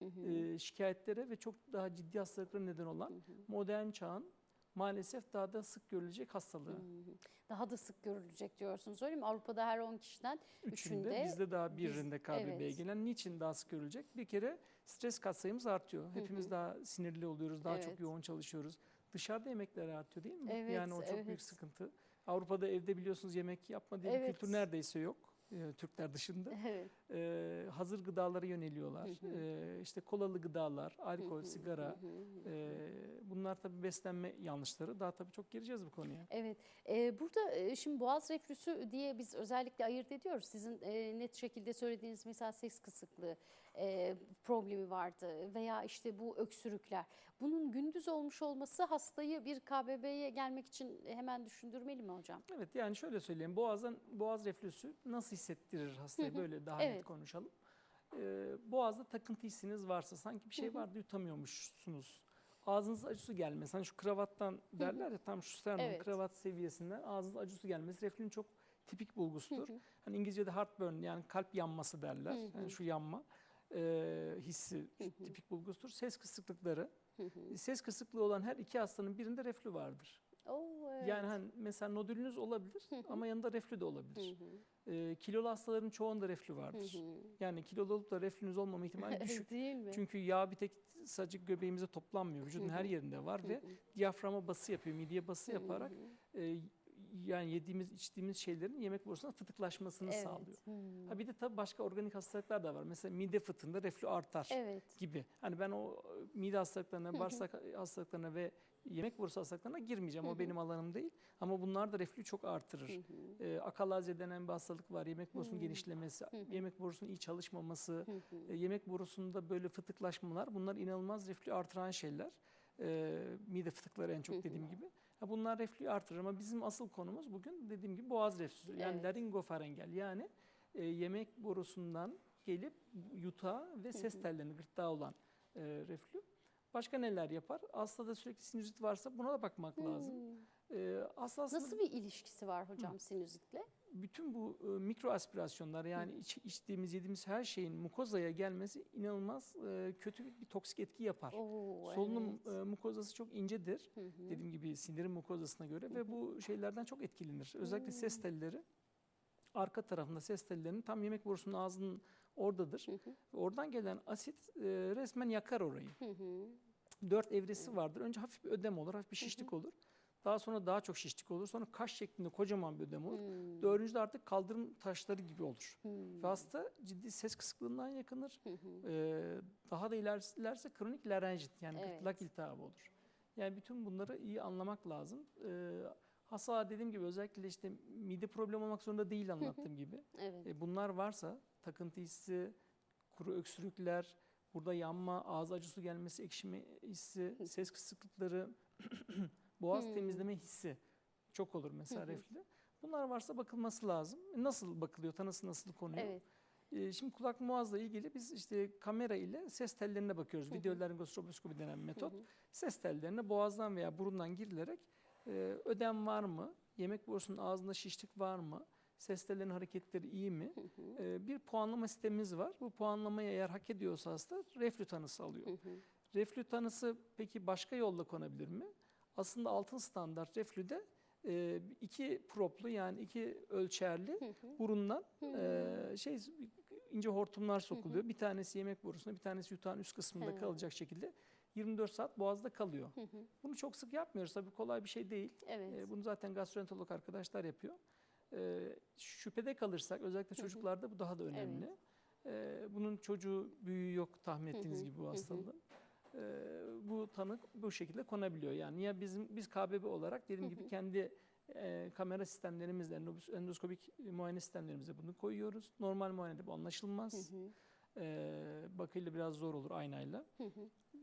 e, şikayetlere ve çok daha ciddi hastalıklara neden olan modern çağın maalesef daha da sık görülecek hastalığı. Daha da sık görülecek diyorsunuz öyle mi? Avrupa'da her 10 kişiden Üçünde, üçünde bizde daha birinde KBB'ye evet. gelen. Niçin daha sık görülecek? Bir kere stres katsayımız artıyor. Hepimiz daha sinirli oluyoruz, daha çok Evet. yoğun çalışıyoruz. Dışarıda yemekler artıyor değil mi? Evet, yani o çok evet. büyük sıkıntı. Avrupa'da evde biliyorsunuz yemek yapma diye bir Evet. kültür neredeyse yok. E, Türkler dışında. Evet. E, hazır gıdalara yöneliyorlar. E, işte kolalı gıdalar, alkol, sigara. e, bunlar tabii beslenme yanlışları. Daha tabii çok gireceğiz bu konuya. Evet. Ee, burada e, şimdi boğaz reflüsü diye biz özellikle ayırt ediyoruz. Sizin e, net şekilde söylediğiniz mesela seks kısıklığı e, problemi vardı veya işte bu öksürükler. Bunun gündüz olmuş olması hastayı bir KBB'ye gelmek için hemen düşündürmeli mi hocam? Evet yani şöyle söyleyeyim. Boğazdan boğaz reflüsü nasıl hissettirir hastayı böyle daha Evet. net konuşalım. Ee, boğazda takıntı hissiniz varsa sanki bir şey vardı yutamıyormuşsunuz. Ağzınız acısı gelmesi. Hani şu kravattan derler ya tam şu sternum Evet. kravat seviyesinden ağzınız acısı gelmesi reflünün çok tipik bulgusudur. Hani İngilizce'de heartburn yani kalp yanması derler. Yani şu yanma e, hissi tipik bulgusudur. Ses kısıklıkları. Ses kısıklığı olan her iki hastanın birinde reflü vardır. Oo, evet. Yani hani mesela nodülünüz olabilir ama yanında reflü de olabilir. Ee, kilolu hastaların çoğunda reflü vardır. Yani kilolu olup da reflünüz olmama ihtimali düşük. Değil mi? Çünkü yağ bir tek sadece göbeğimize toplanmıyor. Vücudun her yerinde var ve diyaframa bası yapıyor, mideye bası yaparak e, yani yediğimiz, içtiğimiz şeylerin yemek borusuna fıtıklaşmasını Evet. sağlıyor. Ha bir de tabii başka organik hastalıklar da var. Mesela mide fıtığında reflü artar Evet. gibi. Hani ben o mide hastalıklarına, bağırsak hastalıklarına ve yemek borusu hastalıklarına girmeyeceğim. O benim alanım değil. Ama bunlar da reflü çok artırır. Ee, akalaze denen bir hastalık var. Yemek borusunun genişlemesi, yemek borusunun iyi çalışmaması, e, yemek borusunda böyle fıtıklaşmalar bunlar inanılmaz reflü artıran şeyler. Ee, mide fıtıkları en çok dediğim gibi. Bunlar reflüyü artırır ama bizim asıl konumuz bugün dediğim gibi boğaz reflüsü. Yani Evet. laringofarengel yani e, yemek borusundan gelip yutağa ve ses tellerine gırtlağa olan e, reflü. Başka neler yapar? Hastada sürekli sinüzit varsa buna da bakmak lazım. E, aslında Nasıl bir ilişkisi var hocam sinüzitle? Bütün bu e, mikro aspirasyonlar yani iç, içtiğimiz yediğimiz her şeyin mukozaya gelmesi inanılmaz e, kötü bir, bir toksik etki yapar. Oo, Solunum evet. e, mukozası çok incedir. Dediğim gibi sindirim mukozasına göre ve bu şeylerden çok etkilenir. Özellikle ses telleri arka tarafında ses tellerinin tam yemek borusunun ağzının oradadır. Oradan gelen asit e, resmen yakar orayı. Dört evresi vardır. Önce hafif bir ödem olur, hafif bir şişlik olur. Daha sonra daha çok şişlik olur. Sonra kaş şeklinde kocaman bir ödem olur. Dördüncüde artık kaldırım taşları gibi olur. Ve hasta ciddi ses kısıklığından yakınır. Ee, daha da ilerlerse kronik larenjit yani Evet. gırtlak iltihabı olur. Yani bütün bunları iyi anlamak lazım. Ee, hasta dediğim gibi özellikle işte mide problemi olmak zorunda değil anlattığım gibi. Evet. E, bunlar varsa takıntı hissi, kuru öksürükler, burada yanma, ağız acısı gelmesi, ekşime hissi, ses kısıklıkları, boğaz temizleme hissi çok olur mesela reflü. Bunlar varsa bakılması lazım. Nasıl bakılıyor, tanısı nasıl konuyor? Evet. E, Şimdi kulak muazla ilgili biz işte kamera ile ses tellerine bakıyoruz. Videolaryngostroboskopi denen metot. Ses tellerine boğazdan veya burundan girilerek e, ödem var mı? Yemek borusunun ağzında şişlik var mı? Ses tellerinin hareketleri iyi mi? E, bir puanlama sistemimiz var. Bu puanlamayı eğer hak ediyorsa hasta reflü tanısı alıyor. Reflü tanısı peki başka yolla konabilir mi? Aslında altın standart reflüde e, iki proplu yani iki ölçerli burundan e, şey ince hortumlar sokuluyor. Bir tanesi yemek borusunda, bir tanesi yutağın üst kısmında kalacak şekilde 24 saat boğazda kalıyor. Bunu çok sık yapmıyoruz tabii kolay bir şey değil. Evet. E, bunu zaten gastroenterolog arkadaşlar yapıyor. E, şüphede kalırsak özellikle çocuklarda bu daha da önemli. E, bunun çocuğu büyüğü yok tahmin ettiğiniz gibi bu hastalığın. Bu tanı bu şekilde konabiliyor. Yani ya bizim biz KBB olarak dediğim gibi kendi e, kamera sistemlerimizle, endoskopik muayene sistemlerimizle bunu koyuyoruz. Normal muayenede bu anlaşılmaz. E, bakıyla biraz zor olur aynayla.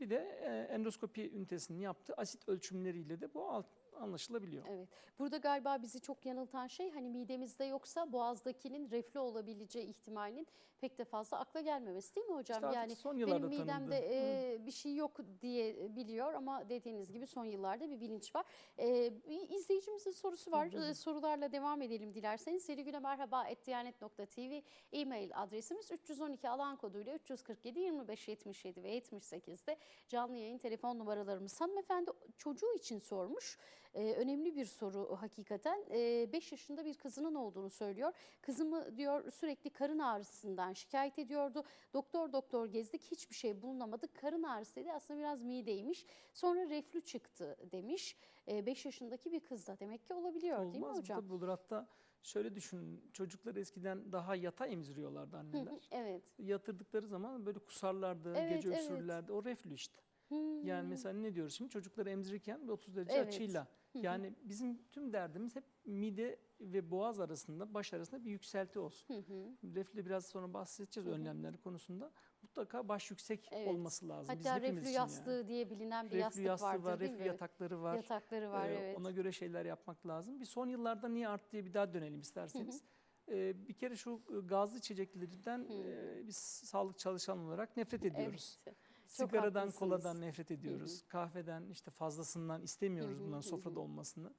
Bir de e, endoskopi ünitesinin yaptığı asit ölçümleriyle de bu alt, anlaşılabiliyor. Evet. Burada galiba bizi çok yanıltan şey hani midemizde yoksa boğazdakinin reflü olabileceği ihtimalinin pek de fazla akla gelmemesi değil mi hocam? İşte yani son benim midemde tanındı. e, bir şey yok diye biliyor ama dediğiniz gibi son yıllarda bir bilinç var. E, bir izleyicimizin sorusu var. E, sorularla devam edelim dilerseniz. Seri güne merhaba etdiyanet.tv e-mail adresimiz 312 alan koduyla 347 25 77 ve 78'de canlı yayın telefon numaralarımız. Hanımefendi çocuğu için sormuş. Ee, önemli bir soru hakikaten. 5 yaşında bir kızının olduğunu söylüyor. Kızımı diyor sürekli karın ağrısından şikayet ediyordu. Doktor doktor gezdik hiçbir şey bulunamadı. Karın ağrısı dedi aslında biraz mideymiş. Sonra reflü çıktı demiş. 5 yaşındaki bir kızda demek ki olabiliyor değil mi Olmaz mı? hocam? Tabii olur. Hatta şöyle düşünün. Çocuklar eskiden daha yatay emziriyorlardı anneler. evet. Yatırdıkları zaman böyle kusarlardı, Evet, gece evet. öksürürlerdi. O reflü işte. Hmm. Yani mesela ne diyoruz şimdi? Çocukları emzirirken bir 30 derece Evet. açıyla. Yani bizim tüm derdimiz hep mide ve boğaz arasında, baş arasında bir yükselti olsun. Hı hı. Reflü biraz sonra bahsedeceğiz önlemleri konusunda. Mutlaka baş yüksek Evet. olması lazım. Biz Hatta hepimiz reflü yastığı yani. diye bilinen bir Reflü yastık yastığı vardır var, değil reflü mi? yatakları var. Yatakları var Ee, evet. Ona göre şeyler yapmak lazım. Bir son yıllarda niye arttı diye bir daha dönelim isterseniz. Ee, bir kere şu e, gazlı içeceklerden e, biz sağlık çalışan olarak nefret ediyoruz. Evet. Sigaradan, haklısınız. koladan nefret ediyoruz. Kahveden işte fazlasından istemiyoruz Hı hı, bundan hı sofrada hı. olmasını.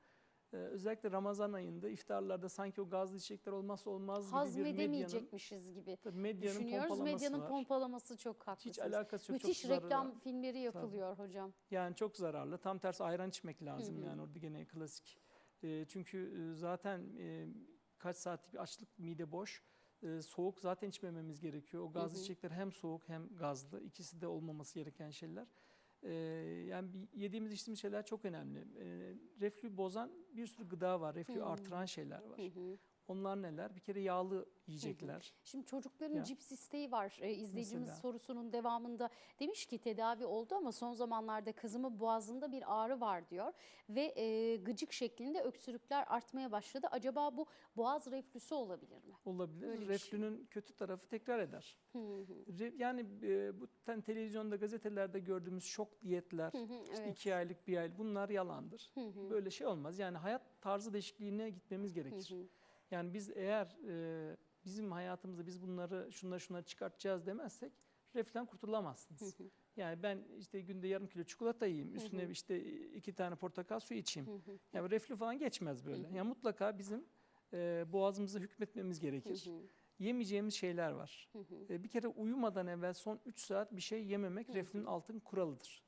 Ee, özellikle Ramazan ayında iftarlarda sanki o gazlı içecekler olmazsa olmaz gibi Hazmedemeyecekmişiz gibi tabii medyanın düşünüyoruz. Medyanın var. pompalaması çok Hiç haklısınız. alakası yok. Müthiş çok zararlı. reklam filmleri yapılıyor hocam. Yani çok zararlı. Tam tersi ayran içmek lazım Hı hı. yani orada gene klasik. Ee, çünkü e, zaten e, kaç saatlik bir açlık mide boş. Ee, soğuk zaten içmememiz gerekiyor. O gazlı hı. içecekler hem soğuk hem gazlı. İkisi de olmaması gereken şeyler. Ee, yani yediğimiz içtiğimiz şeyler çok önemli. Ee, reflü bozan bir sürü gıda var. Reflü Hı. artıran şeyler var. Hı hı. Onlar neler? Bir kere yağlı yiyecekler. Şimdi çocukların Ya. cips isteği var. Ee, izleyicimiz Mesela. sorusunun devamında demiş ki tedavi oldu ama son zamanlarda kızımın boğazında bir ağrı var diyor. Ve e, gıcık şeklinde öksürükler artmaya başladı. Acaba bu boğaz reflüsü olabilir mi? Olabilir. Öyle şey. Reflünün kötü tarafı tekrar eder. Hı hı. Re- Yani e, bu ten- televizyonda, gazetelerde gördüğümüz şok diyetler, Hı hı, işte evet. iki aylık, bir aylık bunlar yalandır. Hı hı. Böyle şey olmaz. Yani hayat tarzı değişikliğine gitmemiz gerekir. Hı hı. Yani biz eğer e, bizim hayatımızda biz bunları şunları şunları çıkartacağız demezsek reflüden kurtulamazsınız. Yani ben işte günde yarım kilo çikolata yiyeyim, üstüne işte iki tane portakal suyu içeyim. Yani reflü falan geçmez böyle. Yani mutlaka bizim e, boğazımıza hükmetmemiz gerekir. Yemeyeceğimiz şeyler var. E, Bir kere uyumadan evvel son 3 saat bir şey yememek reflünün altın kuralıdır.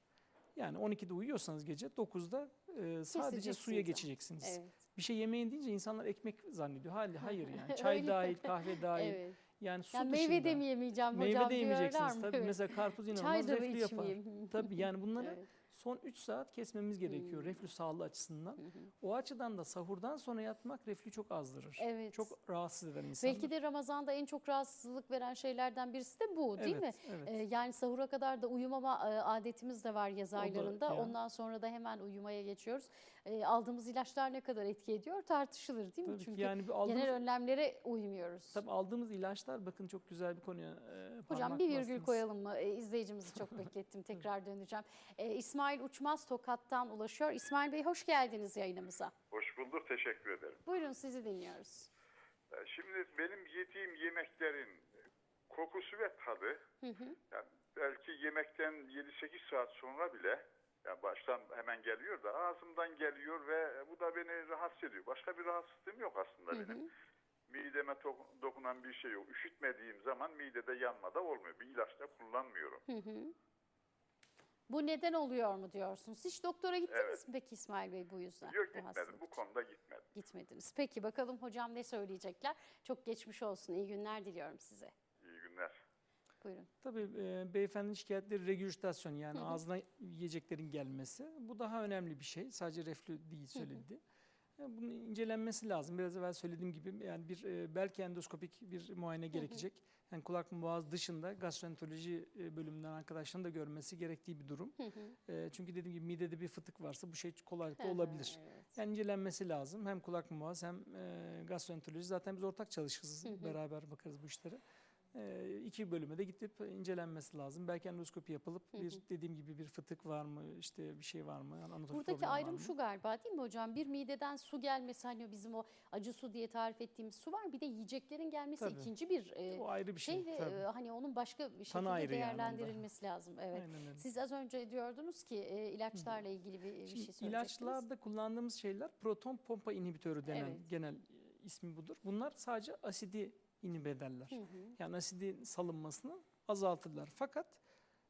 Yani 12'de uyuyorsanız gece 9'da e, sadece suya geçeceksiniz. Evet. Bir şey yemeyin deyince insanlar ekmek zannediyor. Hayır, hayır yani çay dahil, kahve dahil. evet. Yani su Yani dışında. meyve de mi yemeyeceğim Meyve hocam de diyorlar yemeyeceksiniz tabii. Evet. Mesela karpuz inanılmaz reflü yapar. Tabii yani bunları Evet. son 3 saat kesmemiz gerekiyor Hmm. reflü sağlığı açısından. O açıdan da sahurdan sonra yatmak reflü çok azdırır. Evet. Çok rahatsız eder insanı. Belki de Ramazan'da en çok rahatsızlık veren şeylerden birisi de bu değil mi? Evet, evet. Ee, yani sahura kadar da uyumama e, adetimiz de var yaz O da aylarında. ya. Ondan sonra da hemen uyumaya geçiyoruz. Ee, aldığımız ilaçlar ne kadar etki ediyor tartışılır değil mi? Tabii Çünkü yani aldığımız, genel önlemlere uymuyoruz. tabii aldığımız ilaçlar bakın çok güzel bir konuya e, Hocam bir virgül bastınız. koyalım mı? Ee, izleyicimizi çok beklettim. Tekrar döneceğim. Ee, İsmail Uçmaz Tokat'tan ulaşıyor. İsmail Bey hoş geldiniz yayınımıza. Hoş bulduk, teşekkür ederim. Buyurun sizi dinliyoruz. Ee, Şimdi benim yediğim yemeklerin kokusu ve tadı, Hı hı. yani belki yemekten 7-8 saat sonra bile, yani baştan hemen geliyor da ağzımdan geliyor ve bu da beni rahatsız ediyor. Başka bir rahatsızlığım yok aslında Hı benim. hı. Mideme to- dokunan bir şey yok. Üşütmediğim zaman midede yanma da olmuyor. Bir ilaç da kullanmıyorum. Hı hı. Bu neden oluyor mu diyorsunuz? Hiç doktora gittiniz Evet. mi peki İsmail Bey bu yüzden? Yok gitmedim, bu konuda gitmedim. Gitmediniz. Peki bakalım hocam ne söyleyecekler? Çok geçmiş olsun. İyi günler diliyorum size. İyi günler. Buyurun. Tabii e, beyefendinin şikayetleri regürjitasyon yani ağzına yiyeceklerin gelmesi. Bu daha önemli bir şey. Sadece reflü değil söyledi. E, bunun incelenmesi lazım. Biraz evvel söylediğim gibi yani bir e, belki endoskopik bir muayene gerekecek. Yani kulak boğaz dışında gastroenteroloji e, bölümünden arkadaşların da görmesi gerektiği bir durum. Hı hı. E, çünkü dediğim gibi midede bir fıtık varsa bu şey kolaylıkla Hı hı, olabilir. evet. Yani incelenmesi lazım. Hem kulak boğaz hem e, gastroenteroloji. Zaten biz ortak çalışırız. Hı hı. Beraber bakarız bu işlere. E, iki bölüme de gidip incelenmesi lazım. Belki endoskopi yapılıp bir hı. dediğim gibi bir fıtık var mı, işte bir şey var mı, anatomik Buradaki ayrım şu galiba değil mi hocam? Bir mideden su gelmesi hani bizim o acı su diye tarif ettiğimiz su var. Bir de yiyeceklerin gelmesi Tabii. ikinci bir e, O ayrı bir şey. şey ve tabii. e, hani onun başka bir şekilde ayrı yani değerlendirilmesi lazım. Evet. Aynen öyle. Siz az önce diyordunuz ki e, ilaçlarla ilgili bir, bir şey söyleyecektiniz. ilaçlarda kullandığımız şeyler proton pompa inhibitörü denen Evet. genel ismi budur. Bunlar sadece asidi inhibe ederler. Hı hı. Yani asidin salınmasını azaltırlar. Fakat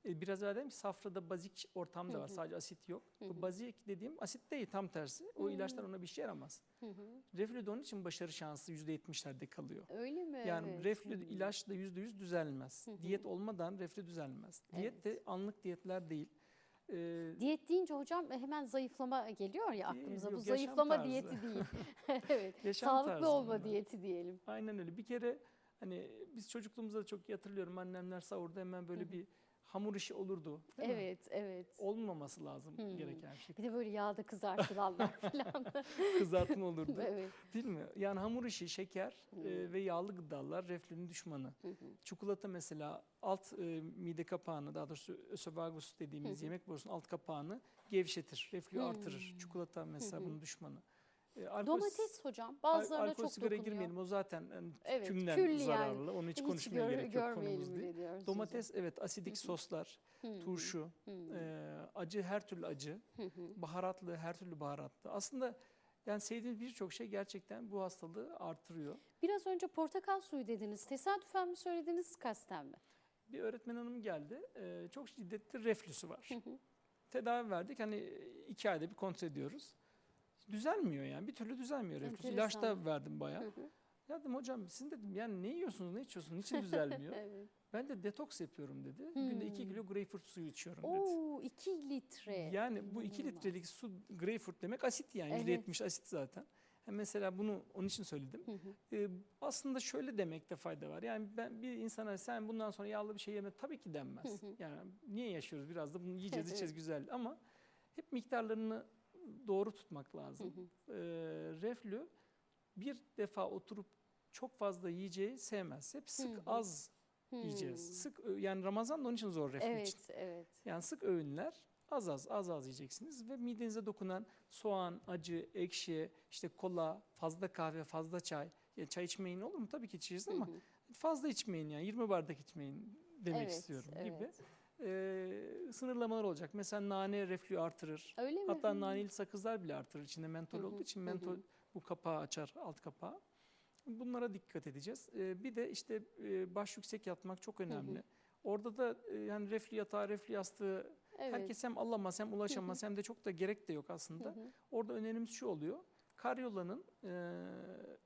e, biraz evvel dedim ki safrada bazik ortam da Hı var. hı. Sadece asit yok. Hı hı. Bu bazik dediğim asit değil tam tersi. O Hı. ilaçlar ona bir şey yaramaz. Hı hı. Reflü onun için başarı şansı %70'lerde kalıyor. Öyle mi? Yani Evet. reflü Hı. ilaçla yüzde yüz düzelmez. Hı hı. Diyet olmadan reflü düzelmez. Diyet de anlık diyetler değil. Ee, Diyet deyince hocam e, hemen zayıflama geliyor ya aklımıza. Bu yok, yaşam zayıflama tarzı. diyeti değil. evet. Yaşam Sağlıklı tarzı olma diyeti diyelim. Aynen öyle. Bir kere hani biz çocukluğumuzda da çok hatırlıyorum. Annemler sahurda hemen böyle Hı hı. bir hamur işi olurdu. değil mi? Evet, evet. Olmaması lazım Hı. gereken şey. Bir de böyle yağda kızartılanlar falan. Kızartma olurdu. evet. Değil mi? Yani hamur işi, şeker Hı. e, ve yağlı gıdalar reflünün düşmanı. Çikolata mesela alt e, mide kapağını daha doğrusu ösofagus dediğimiz yemek borusunun alt kapağını gevşetir, reflüyü Hmm. artırır. Çikolata mesela bunun düşmanı. E, alkol- Domates hocam bazılarına alkol çok sigara dokunuyor. girmeyelim o zaten yani Evet, tümden külli yani. zararlı. Onu hiç, Hiç konuşmaya gör- gerek yok konumuz değil. Domates evet asidik soslar, hocam. Hı hı. turşu, Hı hı. e, acı her türlü acı, Hı hı. baharatlı her türlü baharatlı. Aslında yani sevdiğimiz birçok şey gerçekten bu hastalığı artırıyor. Biraz önce portakal suyu dediniz. Tesadüfen mi söylediniz, kasten mi? Bir öğretmen hanım geldi. e, çok şiddetli reflüsü var. Hı hı. Tedavi verdik. Hani iki ayda bir kontrol ediyoruz. Düzelmiyor yani. Bir türlü düzelmiyor reflüs. İlaç da verdim bayağı. Hı hı. Ya dedim hocam sizin dedim yani ne yiyorsunuz ne içiyorsunuz niçin düzelmiyor? Evet. ben de detoks yapıyorum dedi. Günde iki Hmm. kilo greyfurt suyu içiyorum dedi. Oo, 2 litre. Yani bu iki İnanılmaz. litrelik su greyfurt demek asit yani. Evet. Yüzde yetmiş asit zaten. Mesela bunu onun için söyledim. Hı hı. Ee, aslında şöyle demekte fayda var. Yani ben bir insana sen bundan sonra yağlı bir şey yeme tabii ki denmez. Hı hı. Yani niye yaşıyoruz biraz da bunu yiyeceğiz içeceğiz güzel ama hep miktarlarını doğru tutmak lazım. Hı hı. Ee, reflü bir defa oturup çok fazla yiyeceği sevmez. Hep sık Hı hı. az Hmm. yiyeceğiz. Sık yani Ramazan da onun için zor reflü için. Evet, evet. Yani sık öğünler az az az az yiyeceksiniz ve midenize dokunan soğan, acı, ekşi, işte kola, fazla kahve, fazla çay. Ya çay içmeyin olur mu? Tabii ki içeceğiz ama Hı hı. fazla içmeyin yani 20 bardak içmeyin demek Evet, istiyorum gibi. Ee, sınırlamalar olacak. Mesela nane reflü artırır. Öyle mi? Hatta naneli sakızlar bile artırır. İçinde mentol Hı hı, olduğu için mentol hı. bu kapağı açar, alt kapağı. Bunlara dikkat edeceğiz. Ee, bir de işte e, baş yüksek yatmak çok önemli. Orada da e, yani reflü yatağı, reflü yastığı Evet. herkes hem alamaz hem ulaşamaz hem de çok da gerek de yok Hı aslında. hı. Orada önerimiz şu oluyor. Karyolanın e,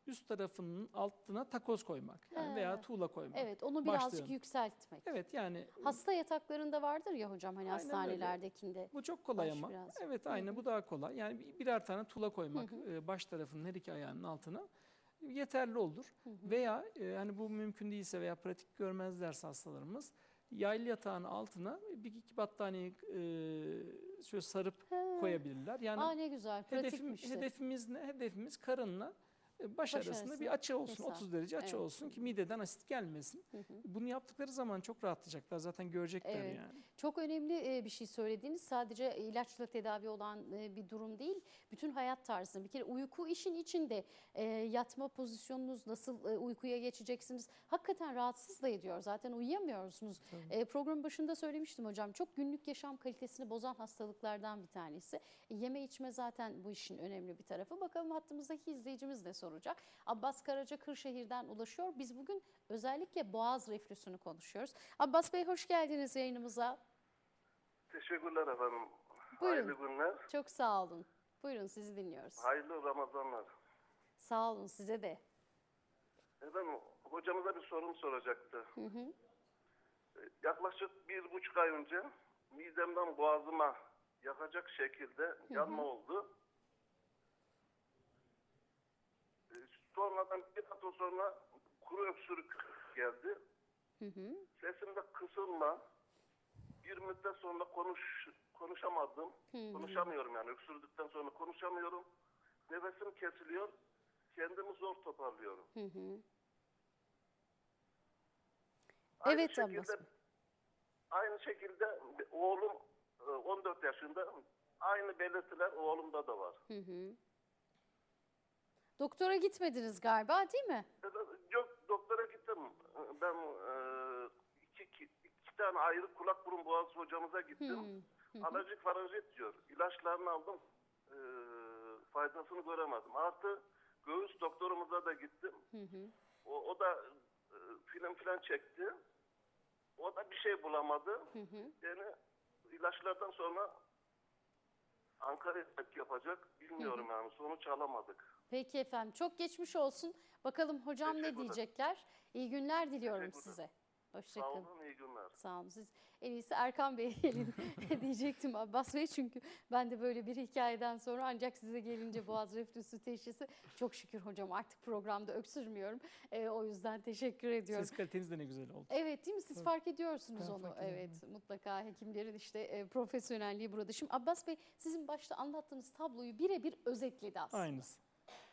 üst tarafının altına takoz koymak yani He. veya tuğla koymak. Evet, Evet, onu birazcık Başlayalım. yükseltmek. yani Hasta yataklarında vardır ya hocam hani Aynen öyle. hastanelerdekinde. bu çok kolay Baş ama. biraz. Evet aynı bu daha kolay. Yani bir- birer tane tuğla koymak e, baş tarafının her iki ayağının altına yeterli olur. Veya e, hani bu mümkün değilse veya pratik görmezlerse hastalarımız yaylı yatağın altına bir iki battaniye e, şöyle sarıp He. koyabilirler. Yani Aa ne güzel, hedefim, pratikmiş de. hedefimiz ne? Hedefimiz karınla baş, arasında arası bir açı olsun. mesafe. 30 derece açı Evet. olsun ki mideden asit gelmesin. Hı hı. Bunu yaptıkları zaman çok rahatlayacaklar. Zaten görecekler Evet. yani. Çok önemli e, bir şey söylediğiniz sadece ilaçla tedavi olan e, bir durum değil. Bütün hayat tarzını bir kere uyku işin içinde e, yatma pozisyonunuz nasıl e, uykuya geçeceksiniz hakikaten rahatsız da ediyor. Zaten uyuyamıyorsunuz. E, programın başında söylemiştim hocam çok günlük yaşam kalitesini bozan hastalıklardan bir tanesi. E, yeme içme zaten bu işin önemli bir tarafı. Bakalım hattımızdaki izleyicimiz ne soracak? Abbas Karaca Kırşehir'den ulaşıyor. Biz bugün özellikle boğaz reflüsünü konuşuyoruz. Abbas Bey hoş geldiniz yayınımıza. Teşekkürler efendim. Buyurun. Hayırlı günler. Çok sağ olun. Buyurun sizi dinliyoruz. Hayırlı Ramazanlar. Sağ olun size de. Efendim hocamıza bir sorum soracaktı. Hı hı. Ee, Yaklaşık bir buçuk ay önce midemden boğazıma yakacak şekilde yanma oldu. Sonradan bir hafta sonra kuru öksürük geldi. Hı hı. Sesimde kısılma. Bir müddet sonra konuş konuşamadım. Hı. Konuşamıyorum yani öksürdükten sonra konuşamıyorum. Nefesim kesiliyor. Kendimi zor toparlıyorum. Hı hı. Aynı Evet şekilde, Abbas. Aynı şekilde oğlum e, 14 yaşında. Aynı belirtiler oğlumda da var. Hı hı. Doktora gitmediniz galiba değil mi? Yok doktora gittim. Ben e, iki, iki, iki tane ayrı kulak burun boğaz hocamıza gittim. Hı. Alerjik faranjit diyor. İlaçlarını aldım. E, faydasını göremedim. Artı göğüs doktorumuza da gittim. Hı hı. O, o da e, film filan çekti. O da bir şey bulamadı. Hı hı. Yani ilaçlardan sonra Ankara'ya yapacak. Bilmiyorum yani sonuç alamadık. Peki efendim çok geçmiş olsun. Bakalım hocam ne diyecekler? İyi günler diliyorum size. Sağ Hoşçakalın. olun, iyi günler. Sağ olun. Siz en iyisi Erkan Bey'e gelin diyecektim Abbas Bey. Çünkü ben de böyle bir hikayeden sonra ancak size gelince boğaz reflüsü teşhisi çok şükür hocam artık programda öksürmüyorum. Ee, o yüzden teşekkür ediyorum. Ses kaliteniz de ne güzel oldu. Evet değil mi? Siz Tabii. fark ediyorsunuz Ben onu. fark Evet mutlaka hekimlerin işte e, profesyonelliği burada. Şimdi Abbas Bey sizin başta anlattığınız tabloyu birebir özetledi aslında. Aynısı.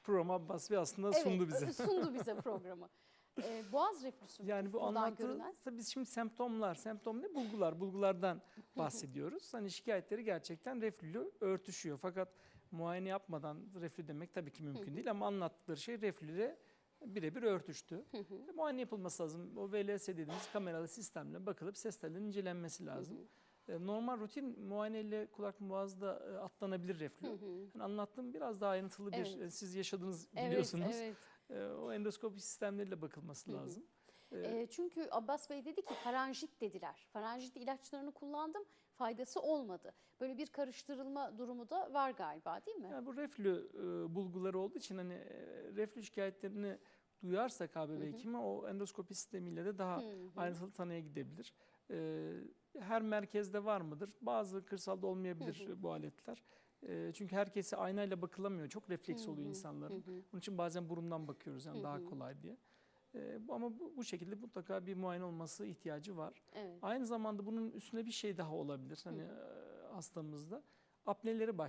Program Abbas Bey aslında Evet, sundu bize. sundu bize programı. Ee, boğaz reflüsü Yani bu buradan anlattığı, görünen? tabii biz şimdi semptomlar, semptom ne? Bulgular, bulgulardan bahsediyoruz. Hani şikayetleri gerçekten reflülü örtüşüyor. Fakat muayene yapmadan reflü demek tabii ki mümkün değil ama anlattıkları şey reflüyle birebir örtüştü. E, muayene yapılması lazım. O VLS dediğimiz kameralı sistemle bakılıp ses tellerinin incelenmesi lazım. Normal rutin muayeneyle kulak boğazda e, atlanabilir reflü. Yani anlattığım biraz daha ayrıntılı bir, Evet. e, siz yaşadınız Evet, biliyorsunuz. evet. E, O endoskopi sistemleriyle bakılması lazım. E, çünkü Abbas Bey dedi ki faranjit dediler. Faranjit ilaçlarını kullandım, faydası olmadı. Böyle bir karıştırılma durumu da var galiba değil mi? Yani bu reflü e, bulguları olduğu için hani e, reflü şikayetlerini duyarsak ABB hekimi o endoskopi sistemiyle de daha ayrıntılı tanıya gidebilir. E, her merkezde var mıdır? Bazı kırsalda olmayabilir bu aletler. E, çünkü herkese aynayla bakılamıyor. Çok refleks oluyor insanların. Onun için bazen burundan bakıyoruz yani daha kolay diye. E, ama bu, bu şekilde mutlaka bir muayene olması ihtiyacı var. Evet. Aynı zamanda bunun üstüne bir şey daha olabilir hani e, hastamızda. Apneleri başlar.